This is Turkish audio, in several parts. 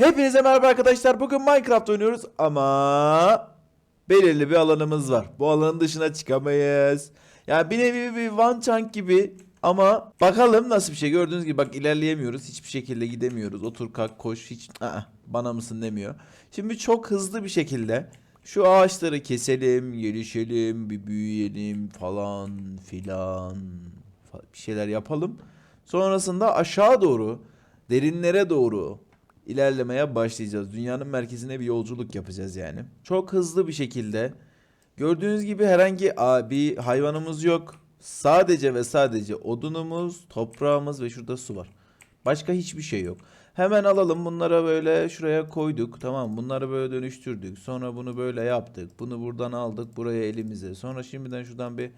Hepinize merhaba arkadaşlar. Bugün Minecraft oynuyoruz ama belirli bir alanımız var. Bu alanın dışına çıkamayız. Yani bir nevi bir one chunk gibi ama bakalım nasıl bir şey. Gördüğünüz gibi bak ilerleyemiyoruz. Hiçbir şekilde gidemiyoruz. Otur kalk koş hiç Aa, bana mısın demiyor. Şimdi çok hızlı bir şekilde şu ağaçları keselim, gelişelim, bir büyüyelim falan filan bir şeyler yapalım. Sonrasında aşağı doğru, derinlere doğru ilerlemeye başlayacağız. Dünyanın merkezine bir yolculuk yapacağız yani. Çok hızlı bir şekilde. Gördüğünüz gibi herhangi bir hayvanımız yok. Sadece ve sadece odunumuz, toprağımız ve şurada su var. Başka hiçbir şey yok. Hemen alalım bunlara böyle şuraya koyduk. Tamam bunları böyle dönüştürdük. Sonra bunu böyle yaptık. Bunu buradan aldık buraya elimize. Sonra şimdiden şuradan bir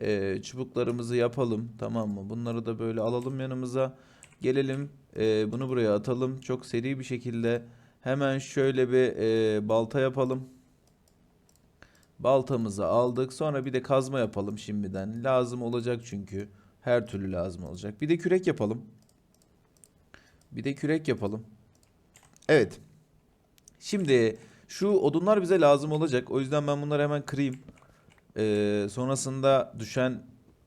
e, çubuklarımızı yapalım. Tamam mı? Bunları da böyle alalım yanımıza. Gelelim e, bunu buraya atalım. Çok seri bir şekilde hemen şöyle bir e, balta yapalım. Baltamızı aldık. Sonra bir de kazma yapalım şimdiden. Lazım olacak çünkü. Her türlü lazım olacak. Bir de kürek yapalım. Bir de kürek yapalım. Evet. Şimdi şu odunlar bize lazım olacak. O yüzden ben bunları hemen kırayım. Ee, sonrasında düşen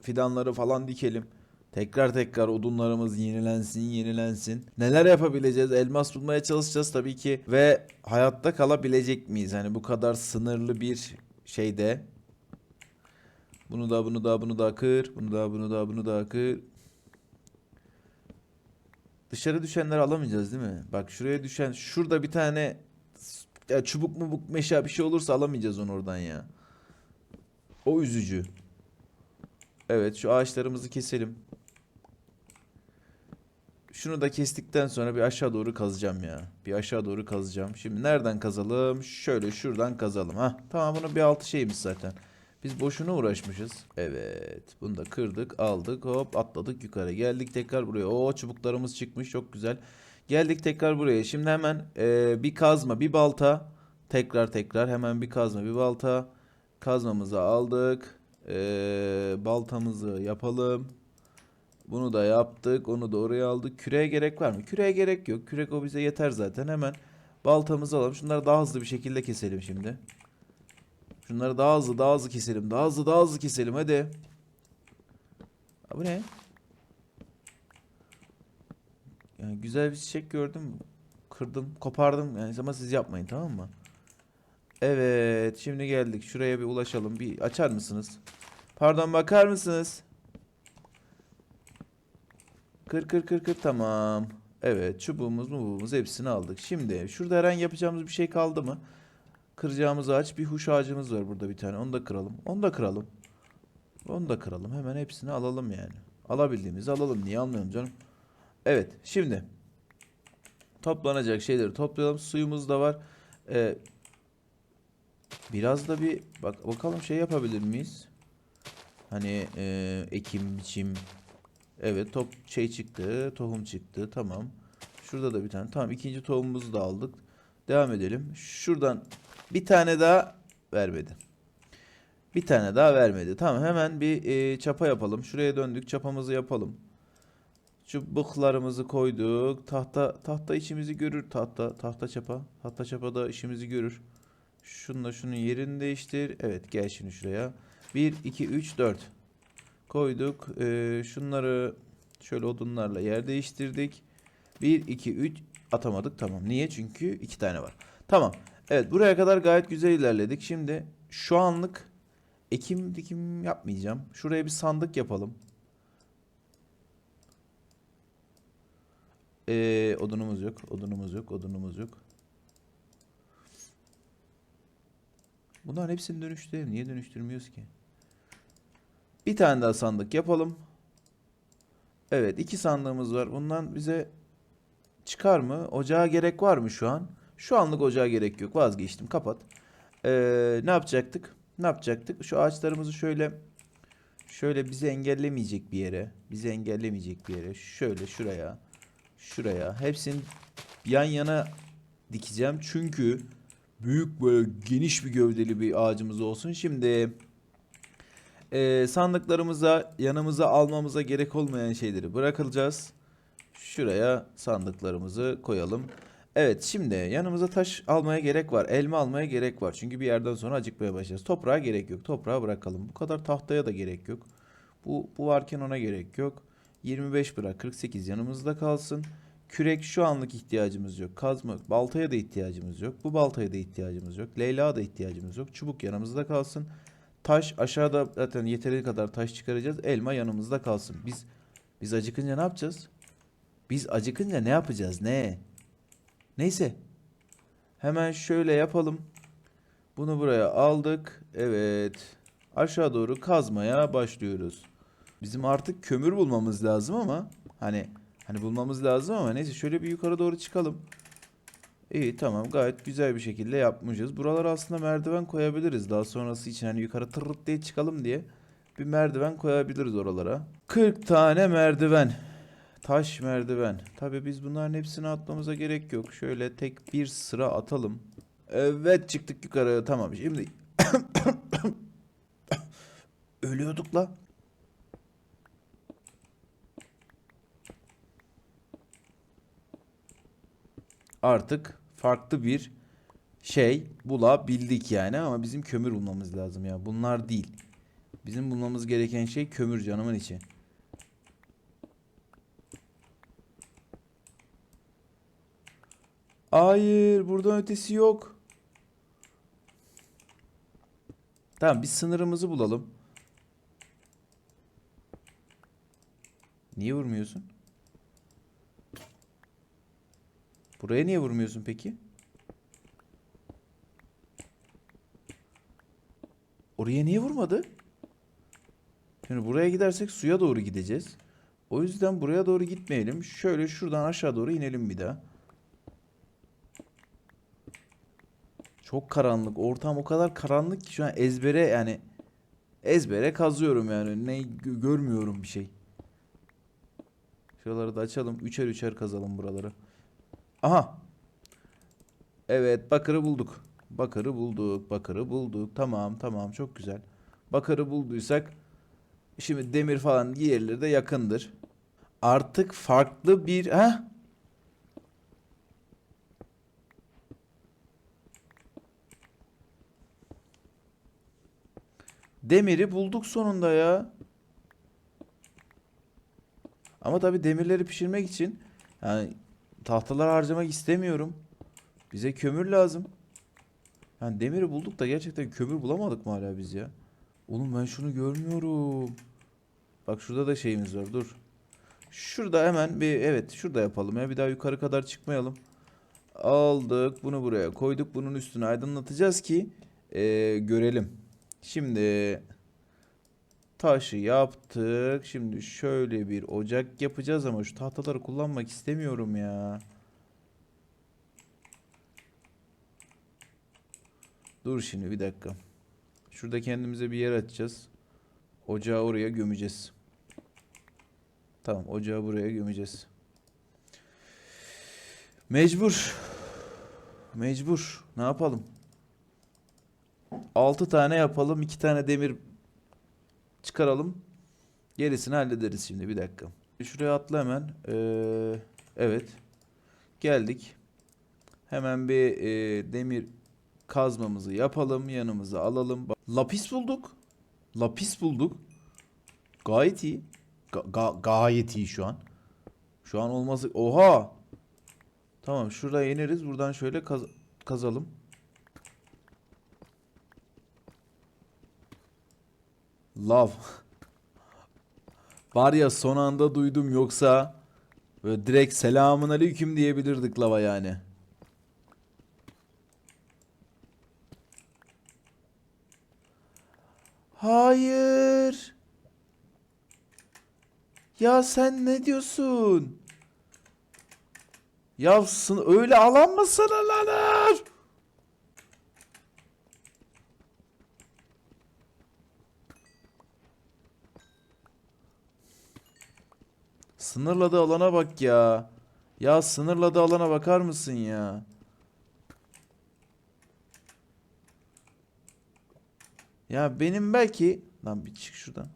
fidanları falan dikelim. Tekrar tekrar odunlarımız yenilensin, yenilensin. Neler yapabileceğiz? Elmas bulmaya çalışacağız tabii ki. Ve hayatta kalabilecek miyiz? Hani bu kadar sınırlı bir şeyde. Bunu da, bunu da, bunu da kır. Bunu da, bunu da, bunu da kır. Dışarı düşenleri alamayacağız değil mi? Bak şuraya düşen, şurada bir tane ya çubuk mubuk meşa bir şey olursa alamayacağız onu oradan ya. O üzücü. Evet şu ağaçlarımızı keselim. Şunu da kestikten sonra bir aşağı doğru kazacağım ya. Bir aşağı doğru kazacağım. Şimdi nereden kazalım? Şöyle şuradan kazalım. ha. Tamam bunun bir altı şeyimiz zaten. Biz boşuna uğraşmışız. Evet. Bunu da kırdık, aldık. Hop atladık yukarı. Geldik tekrar buraya. Oo çubuklarımız çıkmış. Çok güzel. Geldik tekrar buraya. Şimdi hemen eee, bir kazma, bir balta. Tekrar tekrar hemen bir kazma, bir balta. Kazmamızı aldık. Eee, baltamızı yapalım. Bunu da yaptık. Onu da oraya aldık. Küreğe gerek var mı? Küreğe gerek yok. Kürek o bize yeter zaten. Hemen baltamızı alalım. Şunları daha hızlı bir şekilde keselim şimdi. Şunları daha hızlı daha hızlı keselim. Daha hızlı daha hızlı keselim hadi. Ha, bu ne? Yani güzel bir çiçek gördüm. Kırdım, kopardım. Yani ama siz yapmayın tamam mı? Evet, şimdi geldik. Şuraya bir ulaşalım. Bir açar mısınız? Pardon, bakar mısınız? Kır kır kır kır tamam. Evet, çubuğumuz mubuğumuz hepsini aldık. Şimdi şurada herhangi yapacağımız bir şey kaldı mı? Kıracağımız ağaç bir huş ağacımız var burada bir tane. Onu da kıralım. Onu da kıralım. Onu da kıralım. Hemen hepsini alalım yani. Alabildiğimizi alalım. Niye almıyorum canım? Evet. Şimdi toplanacak şeyleri toplayalım. Suyumuz da var. Ee, biraz da bir bak bakalım şey yapabilir miyiz? Hani e, ekim, biçim. Evet top şey çıktı. Tohum çıktı. Tamam. Şurada da bir tane. Tamam ikinci tohumumuzu da aldık. Devam edelim. Şuradan bir tane daha vermedi. Bir tane daha vermedi. Tamam hemen bir e, çapa yapalım. Şuraya döndük. Çapamızı yapalım. Çubuklarımızı koyduk. Tahta tahta işimizi görür. Tahta tahta çapa. Tahta çapa da işimizi görür. Şununla şunun yerini değiştir. Evet gel şimdi şuraya. 1 2 3 4 koyduk. Ee, şunları şöyle odunlarla yer değiştirdik. 1 2 3 atamadık. Tamam. Niye? Çünkü iki tane var. Tamam. Evet buraya kadar gayet güzel ilerledik. Şimdi şu anlık ekim dikim yapmayacağım. Şuraya bir sandık yapalım. Ee, odunumuz yok. Odunumuz yok. Odunumuz yok. Bunların hepsini dönüştürelim. Niye dönüştürmüyoruz ki? Bir tane daha sandık yapalım. Evet iki sandığımız var. Bundan bize çıkar mı? Ocağa gerek var mı şu an? Şu anlık ocağa gerek yok. Vazgeçtim. Kapat. Ee, ne yapacaktık? Ne yapacaktık? Şu ağaçlarımızı şöyle şöyle bizi engellemeyecek bir yere, bizi engellemeyecek bir yere, şöyle şuraya, şuraya hepsini yan yana dikeceğim. Çünkü büyük böyle geniş bir gövdeli bir ağacımız olsun. Şimdi ee, sandıklarımıza yanımıza almamıza gerek olmayan şeyleri bırakacağız. Şuraya sandıklarımızı koyalım. Evet şimdi yanımıza taş almaya gerek var. Elma almaya gerek var. Çünkü bir yerden sonra acıkmaya başlayacağız. Toprağa gerek yok. Toprağa bırakalım. Bu kadar tahtaya da gerek yok. Bu, bu varken ona gerek yok. 25 bırak 48 yanımızda kalsın. Kürek şu anlık ihtiyacımız yok. Kazma, baltaya da ihtiyacımız yok. Bu baltaya da ihtiyacımız yok. Leyla da ihtiyacımız yok. Çubuk yanımızda kalsın. Taş aşağıda zaten yeteri kadar taş çıkaracağız. Elma yanımızda kalsın. Biz biz acıkınca ne yapacağız? Biz acıkınca ne yapacağız? Ne? Neyse. Hemen şöyle yapalım. Bunu buraya aldık. Evet. Aşağı doğru kazmaya başlıyoruz. Bizim artık kömür bulmamız lazım ama hani hani bulmamız lazım ama neyse şöyle bir yukarı doğru çıkalım. İyi tamam gayet güzel bir şekilde yapmışız. Buralara aslında merdiven koyabiliriz. Daha sonrası için hani yukarı tırırt diye çıkalım diye bir merdiven koyabiliriz oralara. 40 tane merdiven. Taş merdiven. Tabii biz bunların hepsini atmamıza gerek yok. Şöyle tek bir sıra atalım. Evet çıktık yukarı. Tamam şimdi ölüyorduk la. Artık farklı bir şey bulabildik yani ama bizim kömür bulmamız lazım ya. Bunlar değil. Bizim bulmamız gereken şey kömür canımın içi. Hayır, buradan ötesi yok. Tamam, biz sınırımızı bulalım. Niye vurmuyorsun? Buraya niye vurmuyorsun peki? Oraya niye vurmadı? Şimdi buraya gidersek suya doğru gideceğiz. O yüzden buraya doğru gitmeyelim. Şöyle şuradan aşağı doğru inelim bir daha. Çok karanlık. Ortam o kadar karanlık ki şu an ezbere yani ezbere kazıyorum yani. Ne gö- görmüyorum bir şey. Şuraları da açalım. Üçer üçer kazalım buraları. Aha. Evet, bakırı bulduk. Bakırı bulduk. Bakırı bulduk. Tamam, tamam. Çok güzel. Bakırı bulduysak şimdi demir falan yerleri de yakındır. Artık farklı bir ha? Demiri bulduk sonunda ya. Ama tabii demirleri pişirmek için yani tahtalar harcamak istemiyorum. Bize kömür lazım. Yani demiri bulduk da gerçekten kömür bulamadık mı hala biz ya? Oğlum ben şunu görmüyorum. Bak şurada da şeyimiz var dur. Şurada hemen bir evet şurada yapalım ya bir daha yukarı kadar çıkmayalım. Aldık bunu buraya koyduk bunun üstüne aydınlatacağız ki eee, görelim. Şimdi taşı yaptık. Şimdi şöyle bir ocak yapacağız ama şu tahtaları kullanmak istemiyorum ya. Dur şimdi bir dakika. Şurada kendimize bir yer açacağız. Ocağı oraya gömeceğiz. Tamam, ocağı buraya gömeceğiz. Mecbur. Mecbur. Ne yapalım? 6 tane yapalım. 2 tane demir çıkaralım. Gerisini hallederiz şimdi. Bir dakika. Şuraya atla hemen. Ee, evet. Geldik. Hemen bir e, demir kazmamızı yapalım. Yanımıza alalım. Lapis bulduk. Lapis bulduk. Gayet iyi. Ga- ga- gayet iyi şu an. Şu an olması... Oha! Tamam şuraya ineriz. Buradan şöyle kaz- kazalım. Love. Var ya son anda duydum yoksa böyle direkt selamun aleyküm diyebilirdik lava yani. Hayır. Ya sen ne diyorsun? Ya öyle alan mı sınırlanır? Sınırladığı alana bak ya. Ya sınırladığı alana bakar mısın ya? Ya benim belki... Lan bir çık şuradan.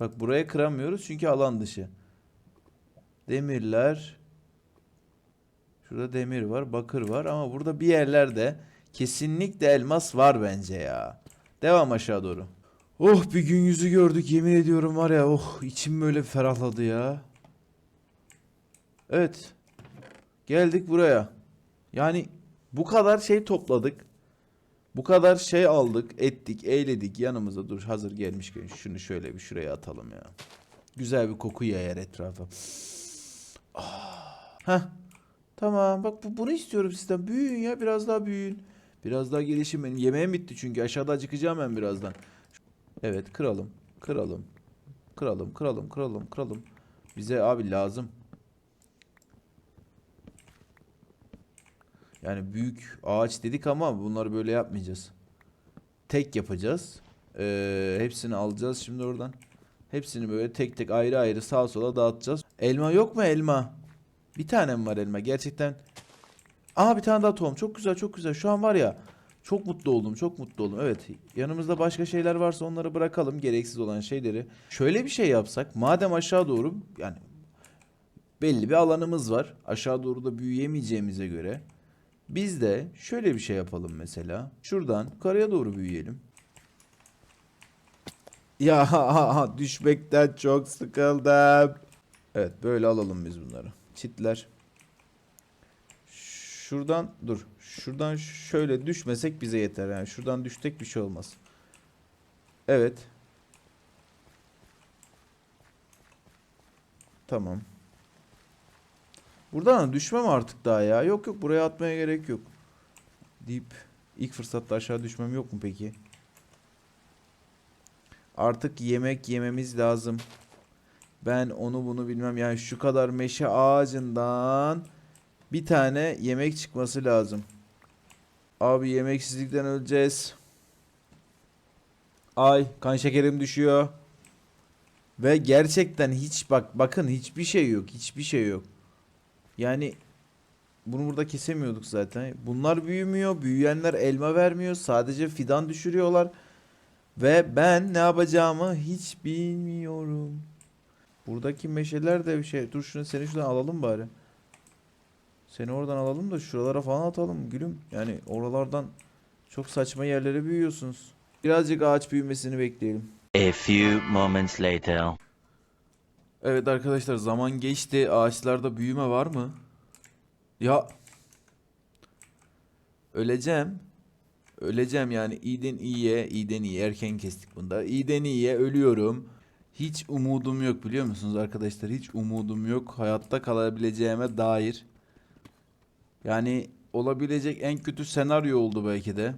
Bak buraya kıramıyoruz çünkü alan dışı. Demirler. Şurada demir var, bakır var ama burada bir yerlerde kesinlikle elmas var bence ya. Devam aşağı doğru. Oh bir gün yüzü gördük yemin ediyorum var ya oh içim böyle ferahladı ya. Evet. Geldik buraya. Yani bu kadar şey topladık. Bu kadar şey aldık, ettik, eğledik. Yanımıza dur hazır gelmişken şunu şöyle bir şuraya atalım ya. Güzel bir koku yayar etrafa. Ah. Heh. Tamam bak bu, bunu istiyorum sizden. Büyüyün ya biraz daha büyüyün. Biraz daha gelişin benim. Yemeğim bitti çünkü aşağıda acıkacağım ben birazdan. Evet kıralım. Kıralım. Kıralım kıralım kıralım kıralım. Bize abi lazım. Yani büyük ağaç dedik ama bunları böyle yapmayacağız. Tek yapacağız. Ee, hepsini alacağız şimdi oradan. Hepsini böyle tek tek ayrı ayrı sağa sola dağıtacağız. Elma yok mu elma? Bir tane mi var elma? Gerçekten. Aha bir tane daha tohum. Çok güzel çok güzel. Şu an var ya. Çok mutlu oldum. Çok mutlu oldum. Evet. Yanımızda başka şeyler varsa onları bırakalım. Gereksiz olan şeyleri. Şöyle bir şey yapsak. Madem aşağı doğru yani belli bir alanımız var. Aşağı doğru da büyüyemeyeceğimize göre. Biz de şöyle bir şey yapalım mesela. Şuradan yukarıya doğru büyüyelim. Ya düşmekten çok sıkıldım. Evet böyle alalım biz bunları. Çitler. Şuradan dur. Şuradan şöyle düşmesek bize yeter. Yani şuradan düştek bir şey olmaz. Evet. Tamam. Buradan düşmem artık daha ya. Yok yok buraya atmaya gerek yok. Deyip ilk fırsatta aşağı düşmem yok mu peki? Artık yemek yememiz lazım. Ben onu bunu bilmem. Yani şu kadar meşe ağacından bir tane yemek çıkması lazım. Abi yemeksizlikten öleceğiz. Ay kan şekerim düşüyor. Ve gerçekten hiç bak bakın hiçbir şey yok. Hiçbir şey yok. Yani bunu burada kesemiyorduk zaten. Bunlar büyümüyor. Büyüyenler elma vermiyor. Sadece fidan düşürüyorlar. Ve ben ne yapacağımı hiç bilmiyorum. Buradaki meşeler de bir şey. Dur şunu seni şuradan alalım bari. Seni oradan alalım da şuralara falan atalım gülüm. Yani oralardan çok saçma yerlere büyüyorsunuz. Birazcık ağaç büyümesini bekleyelim. A few moments later. Evet arkadaşlar zaman geçti. Ağaçlarda büyüme var mı? Ya öleceğim. Öleceğim yani iyiden iyiye, iyiden iyi erken kestik bunda. İyiden iyiye ölüyorum. Hiç umudum yok biliyor musunuz arkadaşlar? Hiç umudum yok hayatta kalabileceğime dair. Yani olabilecek en kötü senaryo oldu belki de.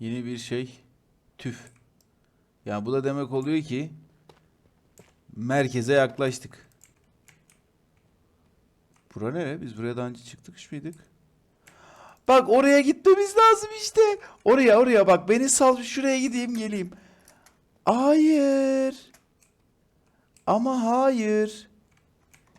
Yeni bir şey. Tüf. Yani bu da demek oluyor ki merkeze yaklaştık. Bura nere? Biz buraya daha önce çıktık mıydık? Bak oraya gitmemiz lazım işte. Oraya oraya bak beni sal şuraya gideyim geleyim. Hayır. Ama hayır.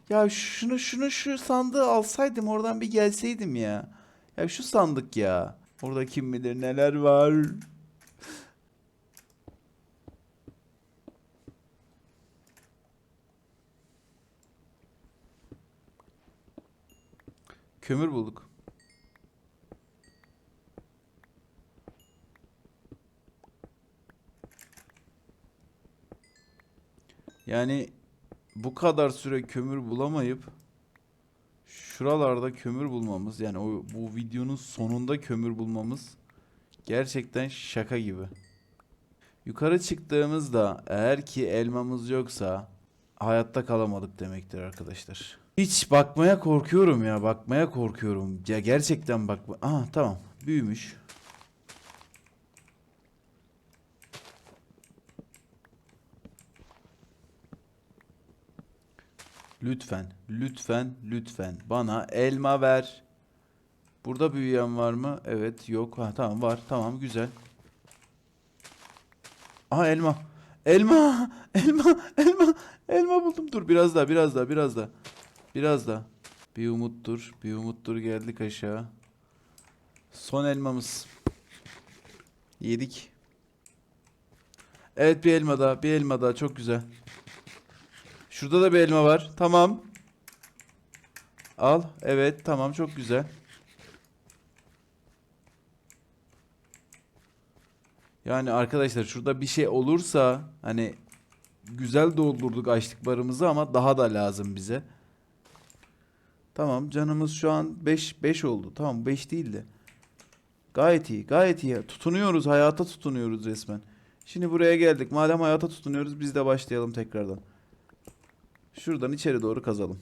Ya şunu şunu şu sandığı alsaydım oradan bir gelseydim ya. Ya şu sandık ya. Orada kim bilir neler var. Kömür bulduk. Yani bu kadar süre kömür bulamayıp şuralarda kömür bulmamız yani o bu videonun sonunda kömür bulmamız gerçekten şaka gibi. Yukarı çıktığımızda eğer ki elmamız yoksa hayatta kalamadık demektir arkadaşlar. Hiç bakmaya korkuyorum ya bakmaya korkuyorum. Ya gerçekten bakma. Aha tamam büyümüş. Lütfen, lütfen, lütfen bana elma ver. Burada büyüyen var mı? Evet, yok. Ha, tamam var. Tamam, güzel. Aha elma. Elma, elma, elma, elma buldum. Dur biraz daha, biraz daha, biraz daha. Biraz daha. Bir umuttur, bir umuttur geldik aşağı. Son elmamız. Yedik. Evet bir elma daha. Bir elma daha. Çok güzel. Şurada da bir elma var. Tamam. Al. Evet tamam çok güzel. Yani arkadaşlar şurada bir şey olursa hani güzel doldurduk açlık barımızı ama daha da lazım bize. Tamam canımız şu an 5 5 oldu. Tamam 5 değil de. Gayet iyi, gayet iyi. Tutunuyoruz, hayata tutunuyoruz resmen. Şimdi buraya geldik. Madem hayata tutunuyoruz biz de başlayalım tekrardan. Şuradan içeri doğru kazalım.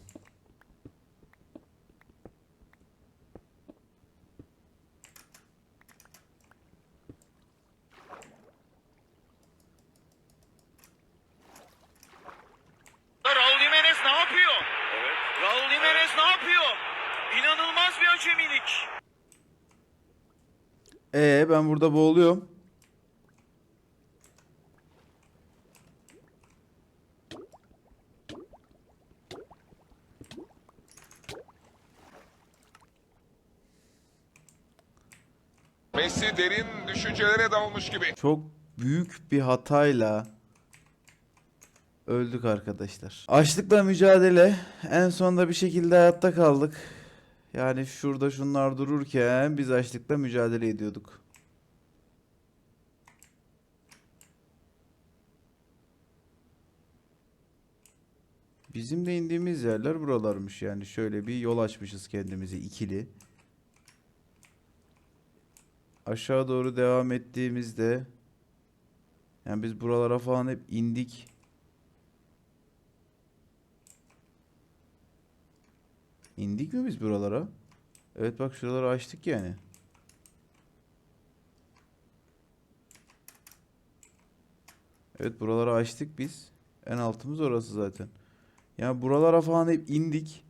Raul Jimenez ne yapıyor? Raul Jimenez ne yapıyor? İnanılmaz bir acemilik. Ee ben burada boğuluyorum. Dalmış gibi. Çok büyük bir hatayla öldük arkadaşlar. Açlıkla mücadele. En sonunda bir şekilde hayatta kaldık. Yani şurada şunlar dururken biz açlıkla mücadele ediyorduk. Bizim de indiğimiz yerler buralarmış yani. Şöyle bir yol açmışız kendimize ikili. Aşağı doğru devam ettiğimizde yani biz buralara falan hep indik. İndik mi biz buralara? Evet bak şuraları açtık yani. Evet buraları açtık biz. En altımız orası zaten. Yani buralara falan hep indik.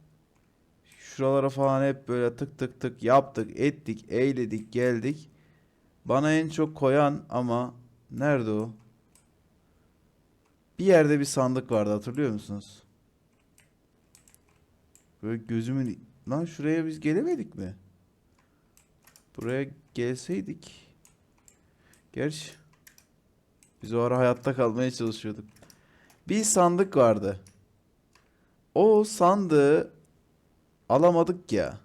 Şuralara falan hep böyle tık tık tık yaptık, ettik, eyledik, geldik. Bana en çok koyan ama nerede o? Bir yerde bir sandık vardı hatırlıyor musunuz? Böyle gözümün... Lan şuraya biz gelemedik mi? Buraya gelseydik. Gerçi biz o ara hayatta kalmaya çalışıyorduk. Bir sandık vardı. O sandığı alamadık ya.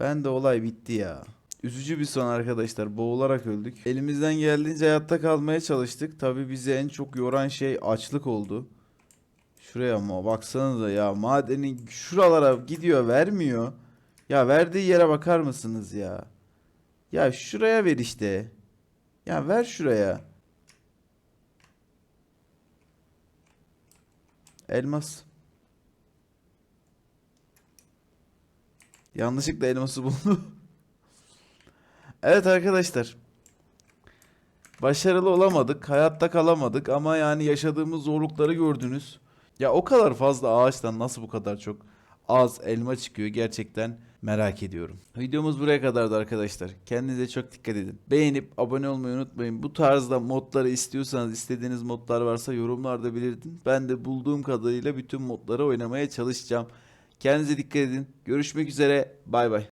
Ben de olay bitti ya. Üzücü bir son arkadaşlar. Boğularak öldük. Elimizden geldiğince hayatta kalmaya çalıştık. Tabi bizi en çok yoran şey açlık oldu. Şuraya ama baksanıza ya madenin şuralara gidiyor vermiyor. Ya verdiği yere bakar mısınız ya? Ya şuraya ver işte. Ya ver şuraya. Elmas. Yanlışlıkla elması buldu. Evet arkadaşlar. Başarılı olamadık, hayatta kalamadık ama yani yaşadığımız zorlukları gördünüz. Ya o kadar fazla ağaçtan nasıl bu kadar çok az elma çıkıyor gerçekten merak ediyorum. Videomuz buraya kadardı arkadaşlar. Kendinize çok dikkat edin. Beğenip abone olmayı unutmayın. Bu tarzda modları istiyorsanız istediğiniz modlar varsa yorumlarda belirtin. Ben de bulduğum kadarıyla bütün modları oynamaya çalışacağım. Kendinize dikkat edin. Görüşmek üzere. Bay bay.